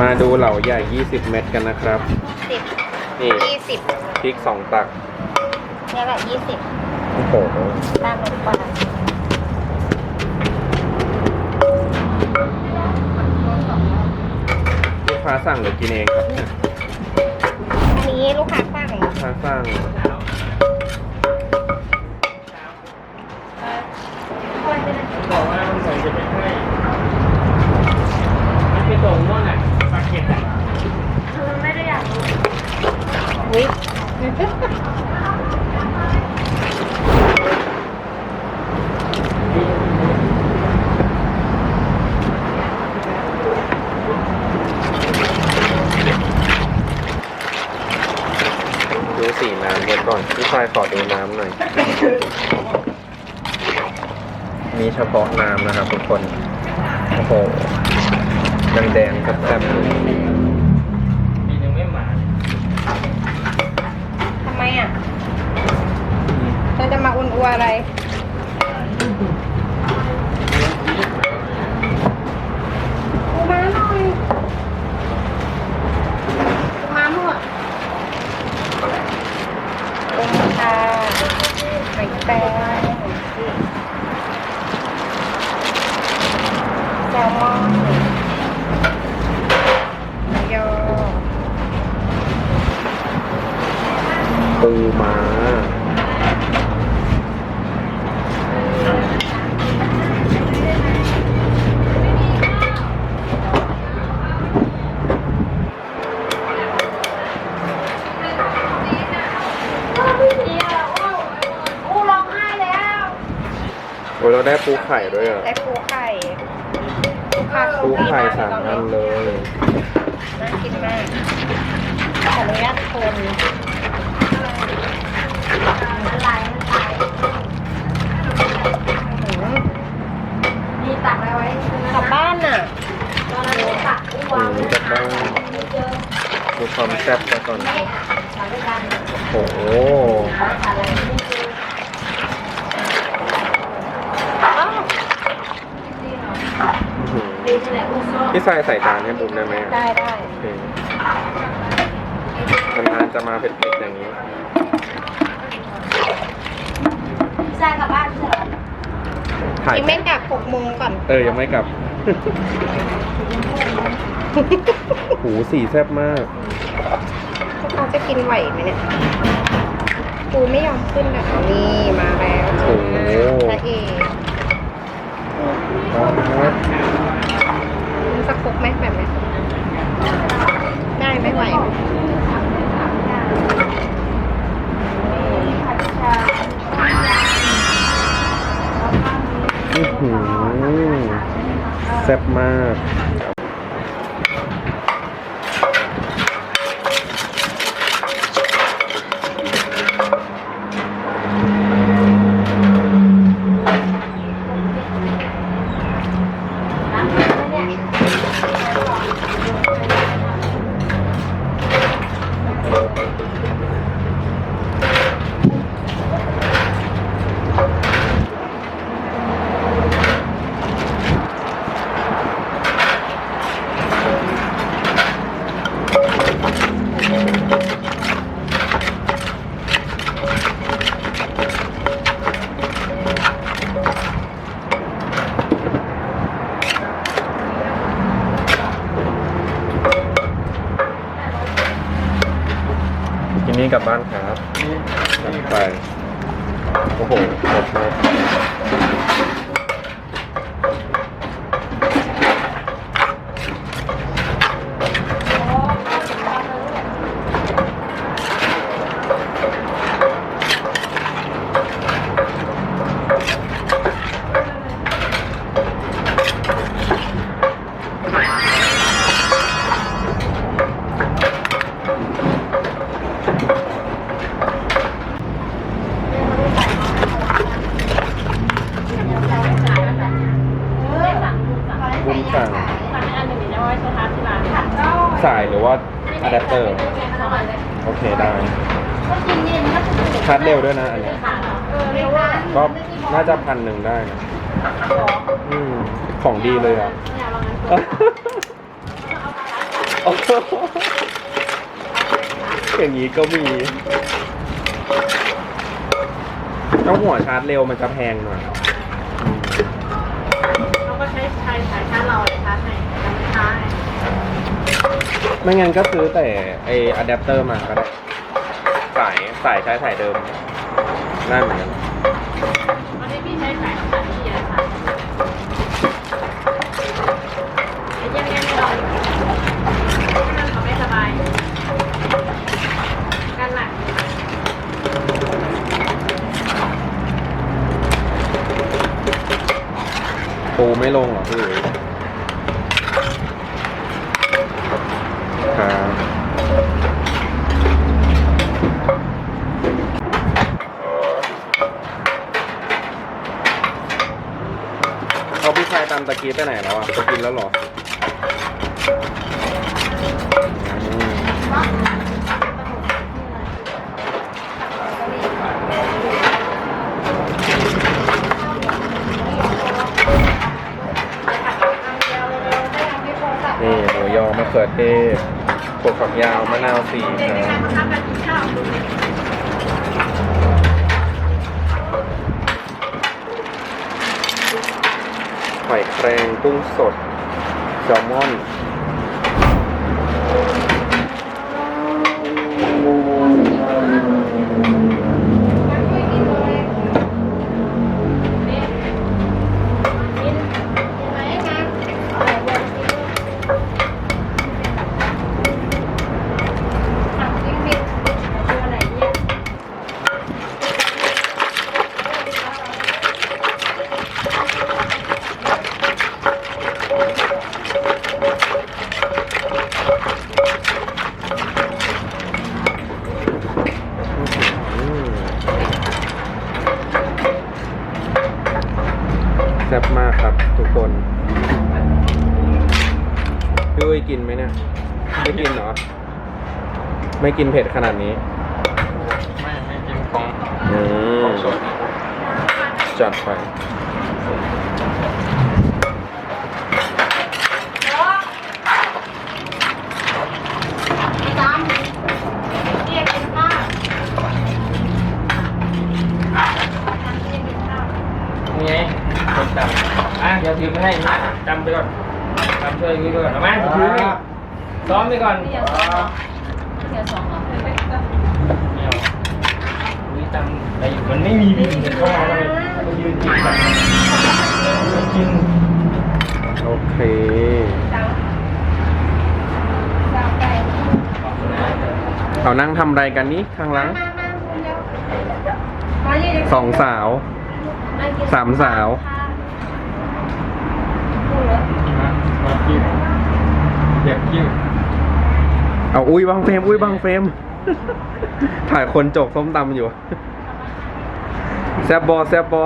มาดูเหล่าใหญ่ 20 เม็ดกันนะครับ สิบนี่ยี่สิบพริก 2 ตัก เนี่ยแหละยี่สิบโอ้โหตามลงไปลูกค้าสั่งหรือกินเองครับเนี่ยอันนี้ลูกค้าสั่งลูกค้าสั่งบอกว่ามันใส่จะไม่ให้มันไปส่งโน่นน่ะปากเก็ตอะ อุ้ยดูสีน้ำเดี๋ยวก่อนพี่ชายขอดูน้ำหน่อย มีเฉพาะน้ำนะครับทุกคน โอ้โหแดงๆแซ่บๆเลย มียังไม่มา ทำไมอะเราจะมาอุ่นอัวอะไรปูม้าหน่อยปูม้าหมดปูม้าค่ะหอยแครงแซลมอนหมูยอ ปูม้าอู้ร้องไห้แล้วโอ้ยเราได้ปูไข่ด้วยอะ ได้ปูไข่ผักปูไข่สามอันเลย น่ากินมากขออนุญาตคนมีตักไว้กลับบ้านน่ะตอนนั้นตัก อืมจะต้องดูความแซ่บกันก่อน โอ้โหอื้อหือ พี่ชายใส่จานให้บุ้มได้ไหมอะได้ได้โอเคนานๆจะมาเผ็ดๆอย่างนี้ใช่กลับบ้านใช่ไหมถ่ายอีกไม่กลับหกโมงก่อน เออ ยังไม่กลับ หูสีแซ่บมากเขาจะกินไหวไหมเนี่ย ปูไม่ยอมขึ้นแบบนี้มาแล้วโอ้โห พระเอกครับมันสักครกไหมแบบเนี้ยได้ไม่ไหว อื้อหือแซ่บมาก นนี้กลับบ้านครับจัดไป โอ้โหหมดเลย บุ้มสั่งสายหรือว่าอะแดปเตอร์ โอเคได้ ชาร์จเร็วด้วยนะอันเนี้ยก็น่าจะพันหนึ่งได้นะอืมของดีเลยอะโอ้โหอย่างนี้ก็มีต้องหัวชาร์จเร็วมันจะแพงหน่อย ไม่งั้นก็ซื้อแต่ไออะแดปเตอร์มาก็ได้ สายสายใช้สายเดิมได้เหมือนกันวันนี้พี่ใช้สายของสายที่อะค่ะไอ้เยี่ยมๆไม่รออยู่ให้มันเขาไม่สบายกันหลังปูไม่ลงเหรอพี่อุ๋ยครับเขาพี่ชายตามตะ กี้ไปไหนแล้วอะไปกินแล้วเหรอนี่หมูยอมะเขือเทศถั่วฝักยาวมะนาวสีครั หอยแครงกุ้งสดแซลมอน ซ่บมากครับทุกคนพี่อุ้ยกินไหมเนี่ย ไม่กินเหรอ ไม่กินเผ็ดขนาดนี้ ไม่ไม่กินของอืมของสดจัดไป นี่ไงคนจำอะเดี๋ยวถือไปให้จำไปก่อนจำช่วยกูด้วยเอาไหมถือให้ซ้อมไปก่อนไม่เอาอุ้ยจำแต่อยู่มันไม่มีบินเข้ามาเลยมันยืนกินแบบกินโอเคเขานั่งทำอะไรกันนี้ข้างหลังสองสาว สามสาว มาคิ้วเด็บคิ้วเอาอุ้ยบางเฟรมอุ้ยบางเฟรม ถ่ายคนจกส้มตำอยู่ แซบบอแซบบอ